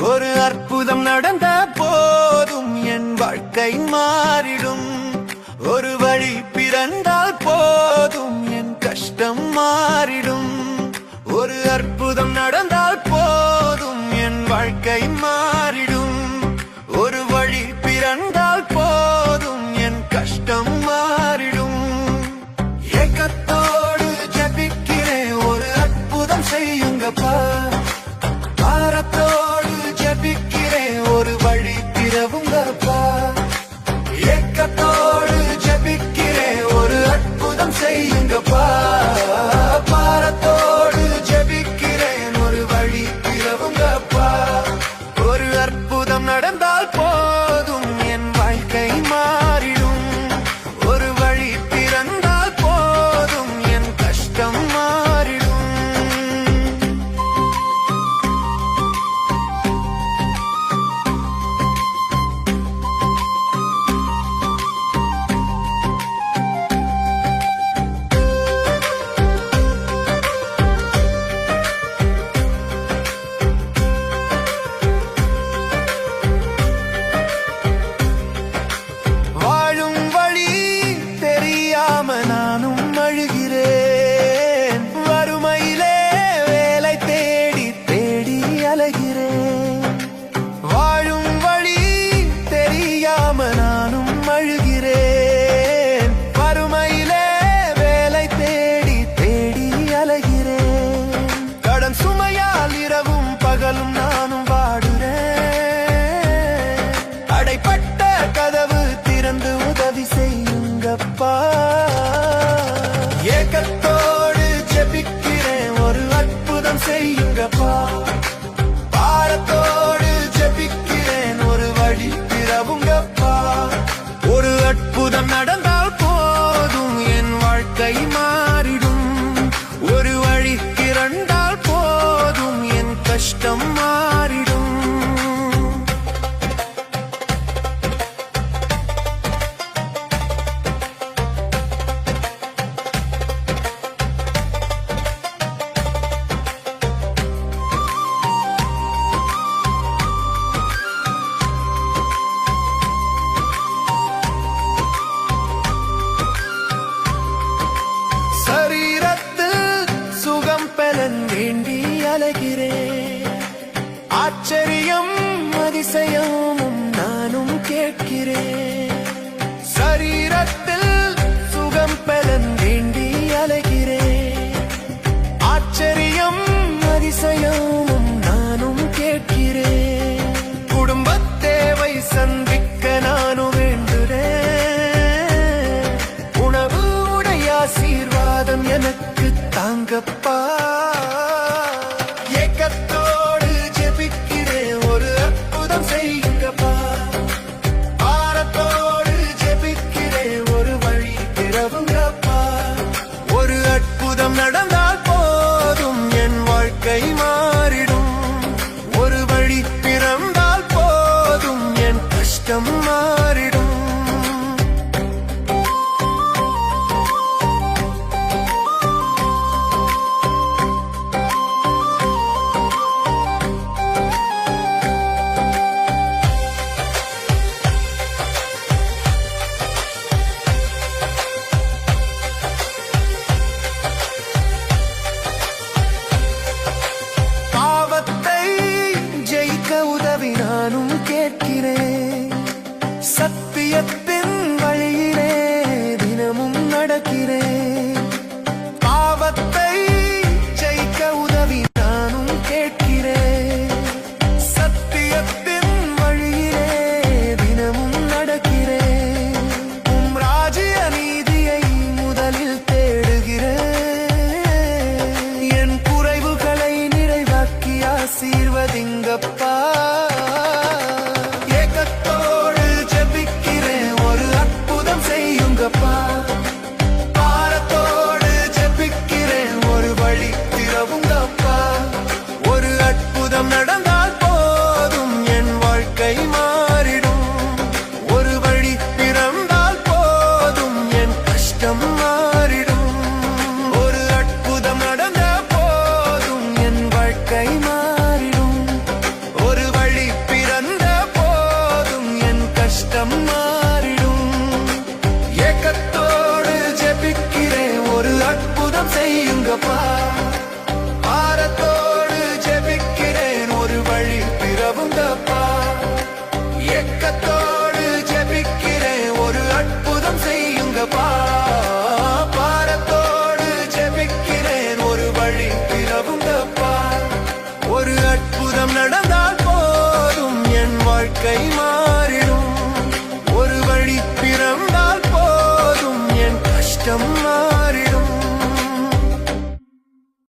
ஒரு அற்புதம் நடந்த போதும் என் வாழ்க்கை மாறிடும். ஒரு வழி பிறந்தால் போதும் என் கஷ்டம் மாறிடும். தியானம் செய்யுங்கப்பா. பாரத்தோடு ஜபிக்கிறேன். ஒரு வழி பிறவுங்கப்பா. ஒரு அற்புதம் நடந்தால் போதும் என் வாழ்க்கை மா feel my செய்யுங்கப்பா. பாரத்தோடு ஜெபிக்கிறேன் ஒரு வழி பிறவுங்கப்பா. எக்கத்தோடு ஜெபிக்கிறேன் ஒரு அற்புதம் செய்யுங்கப்பா. பாரத்தோடு ஜெபிக்கிறேன் ஒரு வழி பிறவுங்கப்பா. ஒரு அற்புதம் நடந்தால் போதும் என் வாழ்க்கை மாறும்